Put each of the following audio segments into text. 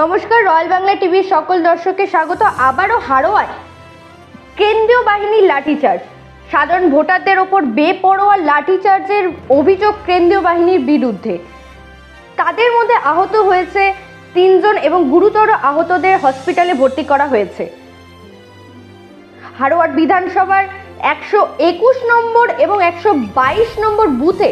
নমস্কার, রয়্যাল বাংলা টিভির সকল দর্শককে স্বাগত আবারও হারোয়ায়। কেন্দ্রীয় বাহিনীর লাঠিচার্জ। সাধারণ ভোটারদের ওপর বেপরোয়া লাঠিচার্জের অভিযোগ কেন্দ্রীয় বাহিনীর বিরুদ্ধে। তাদের মধ্যে আহত হয়েছে তিনজন এবং গুরুতর আহতদের হসপিটালে ভর্তি করা হয়েছে। হারোয়ার বিধানসভার একশো একুশ নম্বর এবং একশো বাইশ নম্বর বুথে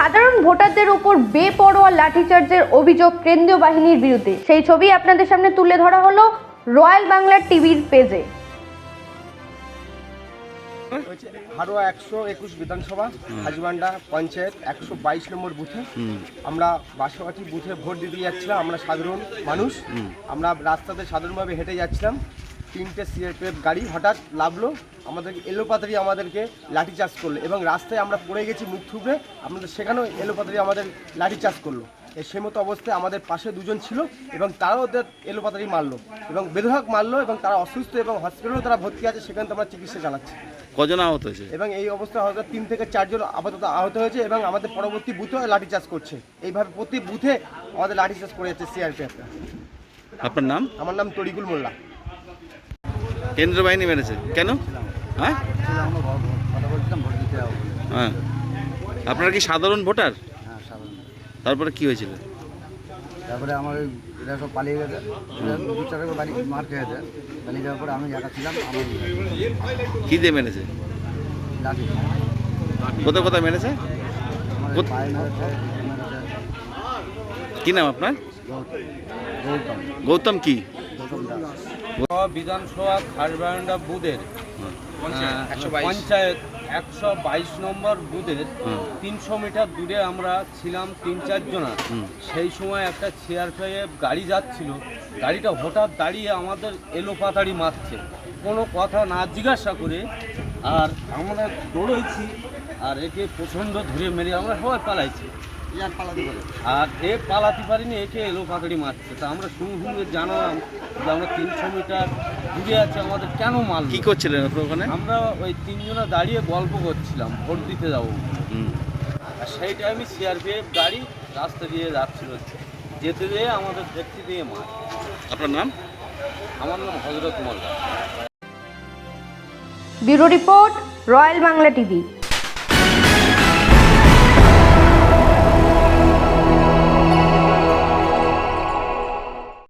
সাধারণ ভোটারদের উপর বেপরোয়া লাঠিচার্জের অভিযোগ কেন্দ্রীয় বাহিনীর বিরুদ্ধে। সেই ছবি আপনাদের সামনে তুলে ধরা হলো রয়্যাল বাংলা টিভির পেজে। হারোয়া একশো একুশ বিধানসভা হাজিবান্ডা পঞ্চায়েত একশো বাইশ নম্বর বুথে। আমরা বাসাবাটি বুথে ভোট দিতে যাচ্ছিলাম আমরা সাধারণ মানুষ। আমরা রাস্তাতে সাধারণভাবে হেঁটে যাচ্ছিলাম। তিনটে সিআরপিএফ গাড়ি হঠাৎ লাভলো আমাদেরকে এলোপাতারি আমাদেরকে লাঠিচার্জ করল এবং রাস্তায় আমরা পড়ে গেছি মুখ থুবড়ে আমাদের সেখানেও এলোপাতারি আমাদের লাঠিচার্জ করল। এ সে মতো অবস্থায় আমাদের পাশে দুজন ছিল এবং তারাও ওদের এলোপাতারি মারলো এবং বেধরক মারলো এবং তারা অসুস্থ এবং হসপিটালেও তারা ভর্তি আছে সেখানে তো আমরা চিকিৎসা চালাচ্ছি কজন আহত হয়েছে? এবং এই অবস্থায় হয়তো তিন থেকে চারজন আপাতত আহত হয়েছে এবং আমাদের পরবর্তী বুথেও লাঠিচার্জ করছে। এইভাবে প্রতি বুথে আমাদের লাঠি লাঠিচার্জ করে যাচ্ছে সিআরপিএফরা আপনার নাম? আমার নাম তরিকুল মোল্লা। কেন্দ্র বাহিনী মেরেছে। কেন? হ্যাঁ? হ্যাঁ। আপনারা কি সাধারণ ভোটার? হ্যাঁ সাধারণ তারপরে কি হয়েছিল? তারপরে আমার ওই এরা সব পালিয়ে গেছে। দু চার বাড়ি মার খেয়েছে। পালিয়ে যাওয়ার পরে আমি একা ছিলাম আমার কি দিয়ে মেরেছে? কোথায় কোথায় মেরেছে? মেরেছে কি নাম আপনার? গৌতম গৌতম। গৌতম কি? গৌতম দাস। বিধানসভা খাসবান্ডা বুথের আহ, পঞ্চায়েত একশো বাইশ নম্বর হুম। তিনশো মিটার দূরে আমরা ছিলাম তিন চারজনা। সেই সময় একটা সিআরপিএফ গাড়ি যাচ্ছিল। গাড়িটা হঠাৎ দাঁড়িয়ে আমাদের এলোপাতাড়ি মারছে। কোনো কথা না জিজ্ঞাসা করে আর আমরা দৌড়েছি আর একে প্রচণ্ড ধরে মেরে আমরা সবাই পালাইছি। আর এ পালাতে পারিনি একে এলো পাকড়ি মারছে তা আমরা শুনে শুনে জানালাম যে আমরা তিনশো মিটার দূরে আছে আমাদের কেন মাল কি করছিলেন ওখানে? আমরা ওই তিনজনা দাঁড়িয়ে গল্প করছিলাম ভোট দিতে যাব। আর সেই টাইমে সিআরপিএফ গাড়ি রাস্তা দিয়ে যাচ্ছিল। যেতে দিয়ে আমাদের দেখতে দিয়ে মার। আপনার নাম? আমার নাম Hazrat Molla. Bureau report royal Bangla TV.